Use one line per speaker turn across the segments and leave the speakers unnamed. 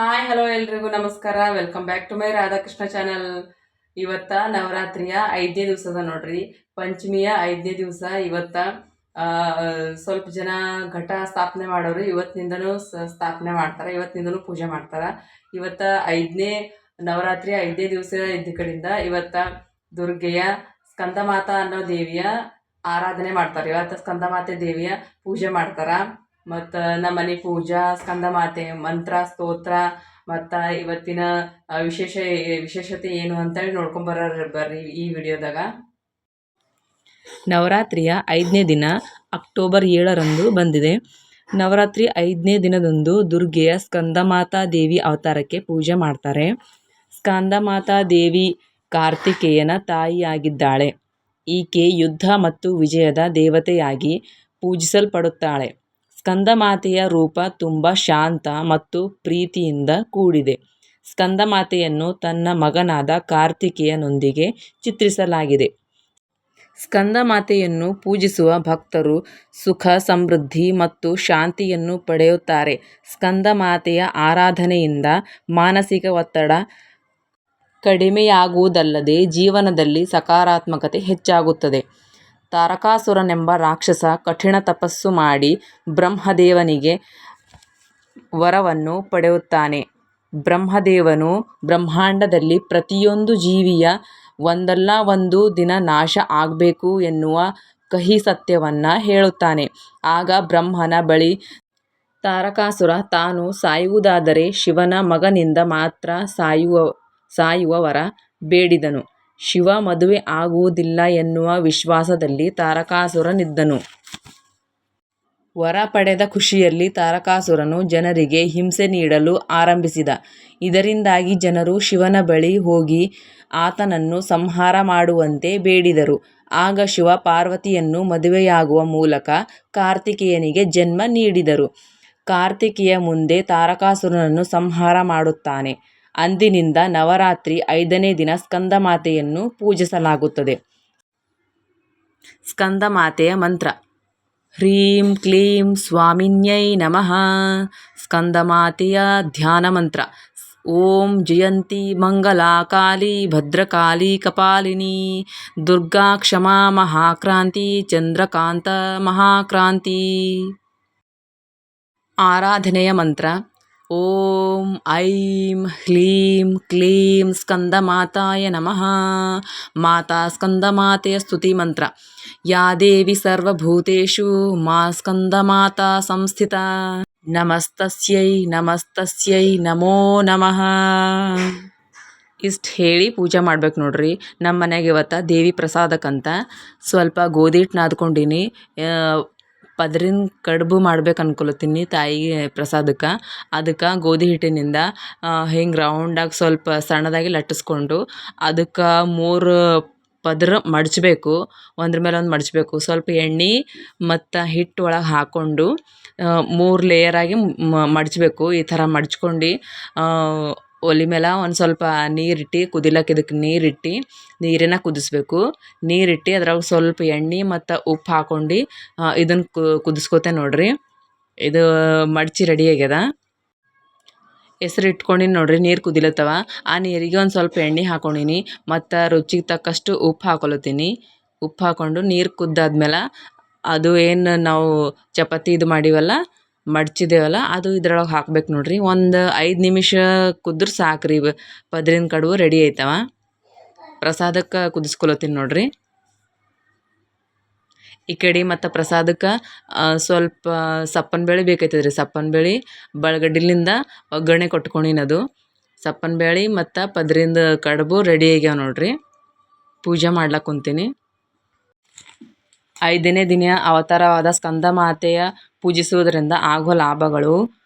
Hi, hello ಎಲ್ರಿಗೂ ನಮಸ್ಕಾರ. Welcome back to my Radhakrishna channel ಇವತ್ತ ನವರಾತ್ರಿಯ ಐದನೇ ದಿವಸದ ನೋಡ್ರಿ. ಪಂಚಮಿಯ ಐದನೇ ದಿವಸ ಇವತ್ತ ಸ್ವಲ್ಪ ಜನ ಘಟ ಸ್ಥಾಪನೆ ಮಾಡೋರು ಇವತ್ತಿನಿಂದನೂ ಸ್ಥಾಪನೆ ಮಾಡ್ತಾರೆ ಇವತ್ತಿನಿಂದನೂ ಪೂಜೆ ಮಾಡ್ತಾರೆ. ಇವತ್ತ ಐದನೇ ನವರಾತ್ರಿ ಐದನೇ ದಿವಸ ಇದ್ದ ಕಡೆಯಿಂದ ಇವತ್ತ ದುರ್ಗೆಯ ಸ್ಕಂದಮಾತಾ ಅನ್ನೋ ದೇವಿಯ ಆರಾಧನೆ ಮಾಡ್ತಾರೆ. ಇವತ್ತು ಸ್ಕಂದಮಾತೆ ದೇವಿಯ ಪೂಜೆ ಮಾಡ್ತಾರ. ಮತ್ತು ನಮ್ಮ ಮನೆ ಪೂಜಾ ಸ್ಕಂದಮಾತೆ ಮಂತ್ರ, ಸ್ತೋತ್ರ, ಮತ್ತು ಇವತ್ತಿನ ವಿಶೇಷ ವಿಶೇಷತೆ ಏನು ಅಂತೇಳಿ ನೋಡ್ಕೊಂಬರ ಬರ್ರಿ ಈ ವಿಡಿಯೋದಾಗ.
ನವರಾತ್ರಿಯ ಐದನೇ ದಿನ ಅಕ್ಟೋಬರ್ ಏಳರಂದು ಬಂದಿದೆ. ನವರಾತ್ರಿ ಐದನೇ ದಿನದಂದು ದುರ್ಗೆಯ ಸ್ಕಂದಮಾತಾ ದೇವಿ ಅವತಾರಕ್ಕೆ ಪೂಜೆ ಮಾಡ್ತಾರೆ. ಸ್ಕಂದಮಾತಾ ದೇವಿ ಕಾರ್ತಿಕೇಯನ ತಾಯಿಯಾಗಿದ್ದಾಳೆ. ಈಕೆ ಯುದ್ಧ ಮತ್ತು ವಿಜಯದ ದೇವತೆಯಾಗಿ ಪೂಜಿಸಲ್ಪಡುತ್ತಾಳೆ. ಸ್ಕಂದಮಾತೆಯ ರೂಪ ತುಂಬ ಶಾಂತ ಮತ್ತು ಪ್ರೀತಿಯಿಂದ ಕೂಡಿದೆ. ಸ್ಕಂದಮಾತೆಯನ್ನು ತನ್ನ ಮಗನಾದ ಕಾರ್ತಿಕೇಯನೊಂದಿಗೆ ಚಿತ್ರಿಸಲಾಗಿದೆ. ಸ್ಕಂದಮಾತೆಯನ್ನು ಪೂಜಿಸುವ ಭಕ್ತರು ಸುಖ, ಸಮೃದ್ಧಿ ಮತ್ತು ಶಾಂತಿಯನ್ನು ಪಡೆಯುತ್ತಾರೆ. ಸ್ಕಂದಮಾತೆಯ ಆರಾಧನೆಯಿಂದ ಮಾನಸಿಕ ಒತ್ತಡ ಕಡಿಮೆಯಾಗುವುದಲ್ಲದೆ ಜೀವನದಲ್ಲಿ ಸಕಾರಾತ್ಮಕತೆ ಹೆಚ್ಚಾಗುತ್ತದೆ. ತಾರಕಾಸುರನೆಂಬ ರಾಕ್ಷಸ ಕಠಿಣ ತಪಸ್ಸು ಮಾಡಿ ಬ್ರಹ್ಮದೇವನಿಗೆ ವರವನ್ನು ಪಡೆಯುತ್ತಾನೆ. ಬ್ರಹ್ಮದೇವನು ಬ್ರಹ್ಮಾಂಡದಲ್ಲಿ ಪ್ರತಿಯೊಂದು ಜೀವಿಯ ಒಂದಲ್ಲ ಒಂದು ದಿನ ನಾಶ ಆಗಬೇಕು ಎನ್ನುವ ಕಹಿ ಸತ್ಯವನ್ನ ಹೇಳುತ್ತಾನೆ. ಆಗ ಬ್ರಹ್ಮನ ಬಳಿ ತಾರಕಾಸುರ ತಾನು ಸಾಯುವುದಾದರೆ ಶಿವನ ಮಗನಿಂದ ಮಾತ್ರ ಸಾಯುವ ವರ ಬೇಡಿದನು. ಶಿವ ಮದುವೆ ಆಗುವುದಿಲ್ಲ ಎನ್ನುವ ವಿಶ್ವಾಸದಲ್ಲಿ ತಾರಕಾಸುರನಿದ್ದನು ವರ ಪಡೆದ ಖುಷಿಯಲ್ಲಿ ತಾರಕಾಸುರನು ಜನರಿಗೆ ಹಿಂಸೆ ನೀಡಲು ಆರಂಭಿಸಿದ. ಇದರಿಂದಾಗಿ ಜನರು ಶಿವನ ಬಳಿ ಹೋಗಿ ಆತನನ್ನು ಸಂಹಾರ ಮಾಡುವಂತೆ ಬೇಡಿದರು. ಆಗ ಶಿವ ಪಾರ್ವತಿಯನ್ನು ಮದುವೆಯಾಗುವ ಮೂಲಕ ಕಾರ್ತಿಕೇಯನಿಗೆ ಜನ್ಮ ನೀಡಿದರು. ಕಾರ್ತಿಕೇಯ ಮುಂದೆ ತಾರಕಾಸುರನನ್ನು ಸಂಹಾರ ಮಾಡುತ್ತಾನೆ. ಅಂದಿನಿಂದ ನವರಾತ್ರಿ ಐದನೇ ದಿನ ಸ್ಕಂದಮಾತೆಯನ್ನು ಪೂಜಿಸಲಾಗುತ್ತದೆ. ಸ್ಕಂದಮಾತೆಯ ಮಂತ್ರ. ಹ್ರೀಂ ಕ್ಲೀಂ ಸ್ವಾಮಿನ್ಯೈ ನಮಃ. ಸ್ಕಂದಮಾತೆಯ ಧ್ಯಾನ ಮಂತ್ರ. ಓಂ ಜಯಂತಿ ಮಂಗಲಾ ಕಾಳಿ ಭದ್ರಕಾಳಿ ಕಪಾಲಿನಿ. ದುರ್ಗಾ ಕ್ಷಮಾ ಮಹಾಕ್ರಾಂತಿ ಚಂದ್ರಕಾಂತ ಮಹಾಕ್ರಾಂತಿ. ಆರಾಧನೆಯ ಮಂತ್ರ. ಓಂ ಐಂ ಹ್ಲೀಂ ಕ್ಲೀಂ ಸ್ಕಂದಮಾತಾಯ ನಮಃ ಮಾತಾ ಸ್ಕಂದ ಮಾತೆಯ ಸ್ತುತಿ ಮಂತ್ರ ಯಾ ದೇವಿ ಸರ್ವಭೂತೇಷು ಮಾ ಸ್ಕಂದ ಮಾತಾ ಸಂಸ್ಥಿತ ನಮಸ್ತಸ್ಯೈ ನಮಸ್ತಸ್ಯೈ ನಮೋ ನಮಃ ಇಷ್ಟು ಹೇಳಿ ಪೂಜೆ ಮಾಡ್ಬೇಕು ನೋಡ್ರಿ. ನಮ್ಮ ಮನೆಗೆ ಇವತ್ತು ದೇವಿ ಪ್ರಸಾದಕ್ಕಂತ ಸ್ವಲ್ಪ ಗೋಧಿ ಹಿಟ್ಟು ನಾದ್ಕೊಂಡೀನಿ. ಪದ್ರಿನ ಕಡುಬು ಮಾಡ್ಬೇಕು ಅನ್ಕೊಳತ್ತೀನಿ ತಾಯಿಗೆ ಪ್ರಸಾದಕ್ಕೆ. ಅದಕ್ಕೆ ಗೋಧಿ ಹಿಟ್ಟಿನಿಂದ ಹಿಂಗೆ ರೌಂಡಾಗಿ ಸ್ವಲ್ಪ ಸಣ್ಣದಾಗಿ ಲಟ್ಟಿಸ್ಕೊಂಡು ಅದಕ್ಕೆ ಮೂರು ಪದರ ಮಡಚಬೇಕು. ಒಂದ್ರ ಮೇಲೆ ಒಂದು ಮಡಚಬೇಕು. ಸ್ವಲ್ಪ ಎಣ್ಣೆ ಮತ್ತು ಹಿಟ್ಟು ಒಳಗೆ ಹಾಕ್ಕೊಂಡು ಮೂರು ಲೇಯರಾಗಿ ಮಡಚಬೇಕು. ಈ ಥರ ಮಡ್ಚ್ಕೊಂಡು ಒಲೆ ಮೇಲೆ ಒಂದು ಸ್ವಲ್ಪ ನೀರಿಟ್ಟು ಕುದಿಲಕ್ಕೆ ಇದಕ್ಕೆ ನೀರಿಟ್ಟು ನೀರನ್ನ ಕುದಿಸ್ಬೇಕು. ನೀರಿಟ್ಟು ಅದ್ರಾಗ ಸ್ವಲ್ಪ ಎಣ್ಣೆ ಮತ್ತು ಉಪ್ಪು ಹಾಕೊಂಡು ಇದನ್ನು ಕುದಿಸ್ಕೋತೆ ನೋಡ್ರಿ. ಇದು ಮಡ್ಚಿ ರೆಡಿ ಆಗ್ಯದ. ಹೆಸ್ರು ಇಟ್ಕೊಂಡಿನಿ ನೋಡ್ರಿ, ನೀರು ಕುದಿಲತ್ತವ. ಆ ನೀರಿಗೆ ಒಂದು ಸ್ವಲ್ಪ ಎಣ್ಣೆ ಹಾಕೊಂಡಿನಿ, ಮತ್ತು ರುಚಿಗೆ ತಕ್ಕಷ್ಟು ಉಪ್ಪು ಹಾಕೊಳತ್ತೀನಿ ಉಪ್ಪು ಹಾಕ್ಕೊಂಡು ನೀರು ಕುದ್ದಾದ್ಮೇಲೆ, ಅದು ಏನು ನಾವು ಚಪಾತಿ ಇದು ಮಾಡೀವಲ್ಲ ಮಡ್ಚಿದ್ದೇವಲ್ಲ ಅದು ಇದ್ರೊಳಗೆ ಹಾಕ್ಬೇಕು ನೋಡ್ರಿ. ಒಂದು ಐದು ನಿಮಿಷ ಕುದ್ರೆ ಸಾಕು ರೀ ಪದ್ರಿನ ಕಡುಬು ರೆಡಿ ಆಯ್ತವ ಪ್ರಸಾದಕ್ಕೆ ಕುದಿಸ್ಕೊಳತ್ತೀನಿ ನೋಡ್ರಿ. ಈ ಕಡೆ ಮತ್ತು ಪ್ರಸಾದಕ್ಕೆ ಸ್ವಲ್ಪ ಸಪ್ಪನ ಬೇಳೆ ಬೇಕಾಯ್ತದೆ ರೀ ಸಪ್ಪನ ಬೇಳೆ ಬಳಗಡ್ಡಿಲಿಂದ ಒಗ್ಗರಣೆ ಕೊಟ್ಕೊಂಡಿನ ಅದು. ಸಪ್ಪನ ಬೇಳೆ ಮತ್ತು ಪದ್ರಿಂದ ಕಡುಬು ರೆಡಿ ಆಗ್ಯಾವ ನೋಡ್ರಿ. ಪೂಜೆ ಮಾಡ್ಲಕ್ಕ ಕುಂತೀನಿ. ಐದನೇ ದಿನ ಅವತಾರವಾದ ಸ್ಕಂದಮಾತೆಯ ಪೂಜಿಸುವುದರಿಂದ ಆಗುವ ಲಾಭಗಳು.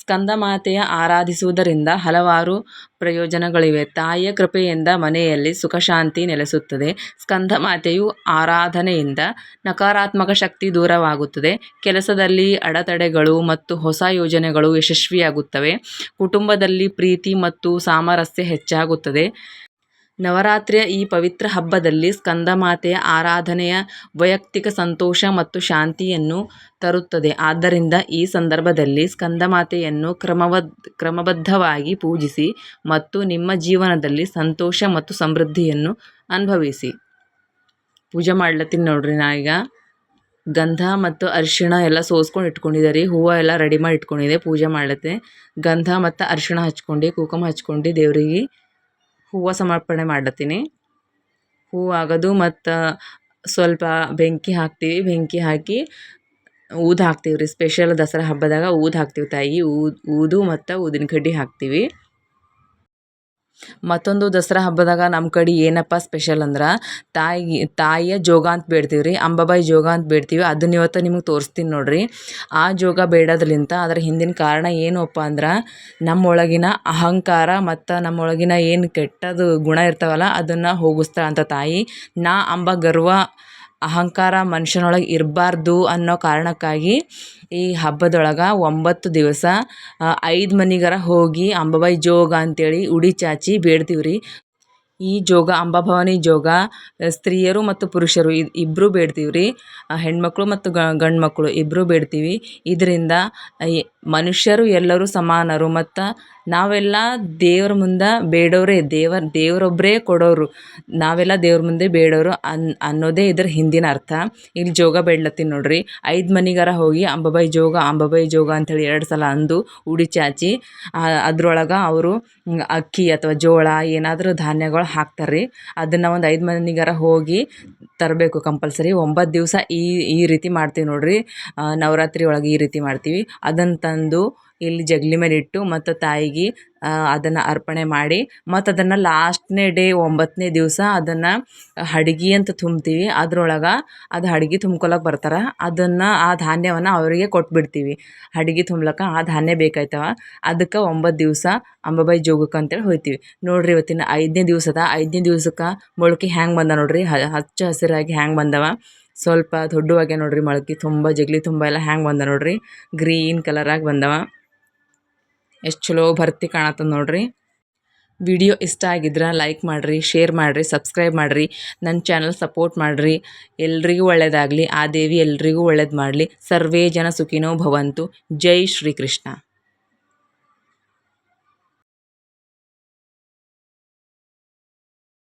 ಸ್ಕಂದಮಾತೆಯ ಆರಾಧಿಸುವುದರಿಂದ ಹಲವಾರು ಪ್ರಯೋಜನಗಳಿವೆ. ತಾಯಿಯ ಕೃಪೆಯಿಂದ ಮನೆಯಲ್ಲಿ ಸುಖಶಾಂತಿ ನೆಲೆಸುತ್ತದೆ. ಸ್ಕಂದಮಾತೆಯು ಆರಾಧನೆಯಿಂದ ನಕಾರಾತ್ಮಕ ಶಕ್ತಿ ದೂರವಾಗುತ್ತದೆ. ಕೆಲಸದಲ್ಲಿ ಅಡೆತಡೆಗಳು ಮತ್ತು ಹೊಸ ಯೋಜನೆಗಳು ಯಶಸ್ವಿಯಾಗುತ್ತವೆ. ಕುಟುಂಬದಲ್ಲಿ ಪ್ರೀತಿ ಮತ್ತು ಸಾಮರಸ್ಯ ಹೆಚ್ಚಾಗುತ್ತದೆ. ನವರಾತ್ರಿಯ ಈ ಪವಿತ್ರ ಹಬ್ಬದಲ್ಲಿ ಸ್ಕಂದಮಾತೆಯ ಆರಾಧನೆಯ ವೈಯಕ್ತಿಕ ಸಂತೋಷ ಮತ್ತು ಶಾಂತಿಯನ್ನು ತರುತ್ತದೆ. ಆದ್ದರಿಂದ ಈ ಸಂದರ್ಭದಲ್ಲಿ ಸ್ಕಂದಮಾತೆಯನ್ನು ಕ್ರಮವದ್, ಕ್ರಮಬದ್ಧವಾಗಿ ಪೂಜಿಸಿ ಮತ್ತು ನಿಮ್ಮ ಜೀವನದಲ್ಲಿ ಸಂತೋಷ ಮತ್ತು ಸಮೃದ್ಧಿಯನ್ನು ಅನುಭವಿಸಿ. ಪೂಜೆ ಮಾಡ್ಲತ್ತೀನಿ ನೋಡ್ರಿ ನಾ ಈಗ. ಗಂಧ ಮತ್ತು ಅರಿಶಿಣ ಎಲ್ಲ ಸೋಸ್ಕೊಂಡು ಇಟ್ಕೊಂಡಿದ್ದೆ ರೀ ಹೂವು ಎಲ್ಲ ರೆಡಿ ಮಾಡಿ ಇಟ್ಕೊಂಡಿದೆ, ಪೂಜೆ ಮಾಡ್ಲತ್ತೆ. ಗಂಧ ಮತ್ತು ಅರಿಶಿಣ ಹಚ್ಕೊಂಡು, ಕುಂಕುಮ ಹಚ್ಕೊಂಡು ದೇವ್ರಿಗೆ ಹೂವು ಸಮರ್ಪಣೆ ಮಾಡ್ಲತ್ತೀನಿ. ಹೂವು ಆಗೋದು ಮತ್ತು ಸ್ವಲ್ಪ ಬೆಂಕಿ ಹಾಕ್ತೀವಿ, ಬೆಂಕಿ ಹಾಕಿ ಊದು ಹಾಕ್ತೀವಿ ರೀ ಸ್ಪೆಷಲ್ ದಸರಾ ಹಬ್ಬದಾಗ ಊದು ಹಾಕ್ತೀವಿ ತಾಯಿ. ಊದು ಊದು ಮತ್ತು ಊದಿನ ಕಡ್ಡಿ ಹಾಕ್ತೀವಿ. ಮತ್ತೊಂದು ದಸರಾ ಹಬ್ಬದಾಗ ನಮ್ಮ ಕಡೆ ಏನಪ್ಪ ಸ್ಪೆಷಲ್ ಅಂದ್ರೆ ತಾಯಿ, ತಾಯಿಯ ಜೋಗ ಅಂತ ಬೇಡ್ತೀವಿ ರೀ ಅಂಬಾಬಾಯಿ ಜೋಗ ಅಂತ ಬೇಡ್ತೀವಿ. ಅದನ್ನ ಇವತ್ತು ನಿಮಗೆ ತೋರಿಸ್ತೀನಿ ನೋಡಿರಿ. ಆ ಜೋಗ ಬೇಡೋದ್ಲಿಂತ ಅದರ ಹಿಂದಿನ ಕಾರಣ ಏನಪ್ಪ ಅಂದ್ರೆ ನಮ್ಮೊಳಗಿನ ಅಹಂಕಾರ ಮತ್ತು ನಮ್ಮೊಳಗಿನ ಏನು ಕೆಟ್ಟದು ಗುಣ ಇರ್ತಾವಲ್ಲ, ಅದನ್ನು ಹೋಗಿಸ್ತಾಳೆ ಅಂತ ತಾಯಿ. ನಾ ಅಂಬ ಗರ್ವ ಅಹಂಕಾರ ಮನುಷ್ಯನೊಳಗೆ ಇರಬಾರ್ದು ಅನ್ನೋ ಕಾರಣಕ್ಕಾಗಿ ಈ ಹಬ್ಬದೊಳಗೆ ಒಂಬತ್ತು ದಿವಸ ಐದು ಮನೆಗರ ಹೋಗಿ ಅಂಬಾಬಾಯಿ ಜೋಗ ಅಂತೇಳಿ ಉಡಿ ಚಾಚಿ ಬೇಡ್ತೀವಿ ರೀ ಈ ಜೋಗ, ಅಂಬಾಭವಾನಿ ಜೋಗ, ಸ್ತ್ರೀಯರು ಮತ್ತು ಪುರುಷರು ಇದು ಇಬ್ಬರೂ ಬೇಡ್ತೀವಿ ರೀ ಹೆಣ್ಮಕ್ಳು ಮತ್ತು ಗಂಡು ಮಕ್ಕಳು ಇಬ್ಬರೂ ಬೇಡ್ತೀವಿ. ಇದರಿಂದ ಮನುಷ್ಯರು ಎಲ್ಲರೂ ಸಮಾನರು, ಮತ್ತು ನಾವೆಲ್ಲ ದೇವ್ರ ಮುಂದೆ ಬೇಡೋರೇ, ದೇವರ ದೇವರೊಬ್ಬರೇ ಕೊಡೋರು. ನಾವೆಲ್ಲ ದೇವ್ರ ಮುಂದೆ ಬೇಡೋರು ಅನ್, ಅನ್ನೋದೇ ಇದ್ರ ಹಿಂದಿನ ಅರ್ಥ. ಇಲ್ಲಿ ಜೋಗ ಬೇಡ್ಲತ್ತೀನಿ ನೋಡ್ರಿ. ಐದು ಮನಿಗಾರ ಹೋಗಿ ಅಂಬಾಬಾಯಿ ಜೋಗ ಅಂಬಾಬಾಯಿ ಜೋಗ ಅಂಥೇಳಿ ಎರಡು ಸಲ ಅಂದು ಉಡಿ ಚಾಚಿ ಅದ್ರೊಳಗೆ ಅವರು ಅಕ್ಕಿ ಅಥವಾ ಜೋಳ ಏನಾದರೂ ಧಾನ್ಯಗಳು ಹಾಕ್ತಾರೆ ರೀ ಅದನ್ನು ಒಂದು ಐದು ಮನಿಗಾರ ಹೋಗಿ ತರಬೇಕು ಕಂಪಲ್ಸರಿ. ಒಂಬತ್ತು ದಿವಸ ಈ ಈ ರೀತಿ ಮಾಡ್ತೀವಿ ನೋಡ್ರಿ. ನವರಾತ್ರಿ ಒಳಗೆ ಈ ರೀತಿ ಮಾಡ್ತೀವಿ. ಅದನ್ನು ತಂದು ಇಲ್ಲಿ ಜಗಲಿ ಮೇಲೆ ಇಟ್ಟು ಮತ್ತು ತಾಯಿಗೆ ಅದನ್ನು ಅರ್ಪಣೆ ಮಾಡಿ ಮತ್ತು ಅದನ್ನು ಲಾಸ್ಟ್ನೇ ಡೇ ಒಂಬತ್ತನೇ ದಿವಸ ಅದನ್ನು ಅಡ್ಗೆ ಅಂತ ತುಂಬ್ತೀವಿ ಅದ್ರೊಳಗೆ ಅದು ಅಡ್ಗೆ ತುಂಬ್ಕೊಳಕ್ಕೆ ಬರ್ತಾರೆ. ಅದನ್ನು ಆ ಧಾನ್ಯವನ್ನು ಅವರಿಗೆ ಕೊಟ್ಬಿಡ್ತೀವಿ. ಅಡ್ಗೆ ತುಂಬ್ಲಕ್ಕ ಆ ಧಾನ್ಯ ಬೇಕಾಯ್ತವ. ಅದಕ್ಕೆ ಒಂಬತ್ತು ದಿವಸ ಅಂಬಾಬಾಯಿ ಜೋಗಕ್ಕೆ ಅಂತೇಳಿ ಹೋಗ್ತೀವಿ ನೋಡಿರಿ ಇವತ್ತಿನ ಐದನೇ ದಿವಸದ ಐದನೇ ದಿವ್ಸಕ್ಕೆ ಮೊಳಕೆ ಹ್ಯಾಂಗೆ ಬಂದ ನೋಡಿರಿ. ಹಚ್ಚ ಹಸಿರಾಗಿ ಹ್ಯಾಂಗೆ ಬಂದವ. ಸ್ವಲ್ಪ ದೊಡ್ಡವಾಗೆ ನೋಡ್ರಿ ಮೊಳಕೆ ತುಂಬ ಜಗಲಿ ತುಂಬ ಎಲ್ಲ ಹ್ಯಾಂಗೆ ಬಂದ ನೋಡ್ರಿ. ಗ್ರೀನ್ ಕಲರಾಗಿ ಬಂದವ. ಎಷ್ಟು ಚಲೋ ಭರ್ತಿ ಕಾಣತ್ತದ ನೋಡ್ರಿ. ವಿಡಿಯೋ ಇಷ್ಟ ಆಗಿದ್ರೆ ಲೈಕ್ ಮಾಡಿರಿ ಶೇರ್ ಮಾಡಿರಿ ಸಬ್ಸ್ಕ್ರೈಬ್ ಮಾಡಿರಿ. ನನ್ನ ಚಾನಲ್ ಸಪೋರ್ಟ್ ಮಾಡಿರಿ. ಎಲ್ರಿಗೂ ಒಳ್ಳೆಯದಾಗಲಿ ಆ ದೇವಿ ಎಲ್ರಿಗೂ ಒಳ್ಳೇದು ಮಾಡಲಿ. ಸರ್ವೇ ಜನ ಸುಖಿನೋ ಭವಂತು. ಜೈ ಶ್ರೀಕೃಷ್ಣ.